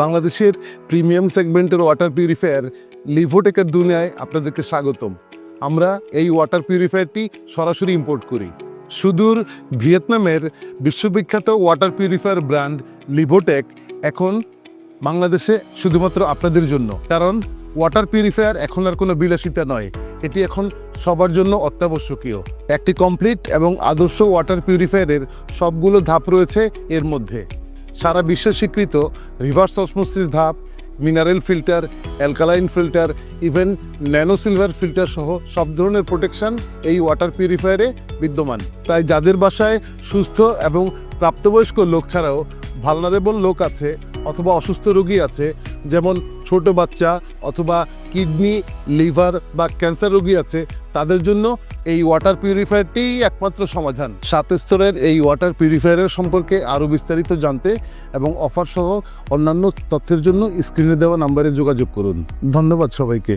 বাংলাদেশের প্রিমিয়াম সেগমেন্টের water purifier লিভোটেকের দুনিয়ায় আপনাদেরকে স্বাগতম। আমরা এই ওয়াটার পিউরিফায়ারটি সরাসরি ইম্পোর্ট করি। সুদূর ভিয়েতনামের বিশ্ববিখ্যাত ওয়াটার পিউরিফায়ার ব্র্যান্ড লিভোটেক এখন বাংলাদেশে শুধুমাত্র আপনাদের জন্য। কারণ ওয়াটার পিউরিফায়ার এখন আর কোনো বিলাসিতা নয়। এটি এখন সবার জন্য অত্যাবশ্যকীয়। একটি কমপ্লিট এবং আদর্শ ওয়াটার পিউরিফায়ারের সবগুলো ধাপ রয়েছে এর মধ্যে। সারা বিশ্বে স্বীকৃত রিভার্স অসমোসিস ধাপ, mineral filter, alkaline filter, even nano silver filter সহ সব ধরনের প্রোটেকশন এই ওয়াটার পিউরিফায়ারে বিদ্যমান। তাই যাদের বাসায় সুস্থ এবং প্রাপ্তবয়স্ক লোক ছাড়াও ভালনারেবল লোক আছে অথবা অসুস্থ রোগী আছে, যেমন ছোট বাচ্চা অথবা কিডনি, লিভার বা ক্যান্সার রোগী আছে, তাদের জন্য এই ওয়াটার পিউরিফায়ারটি একমাত্র সমাধান। সাত স্তরের এই ওয়াটার পিউরিফায়ারের সম্পর্কে আরও বিস্তারিত জানতে এবং অফার সহ অন্যান্য তথ্যের জন্য স্ক্রিনে দেওয়া নাম্বারে যোগাযোগ করুন। ধন্যবাদ সবাইকে।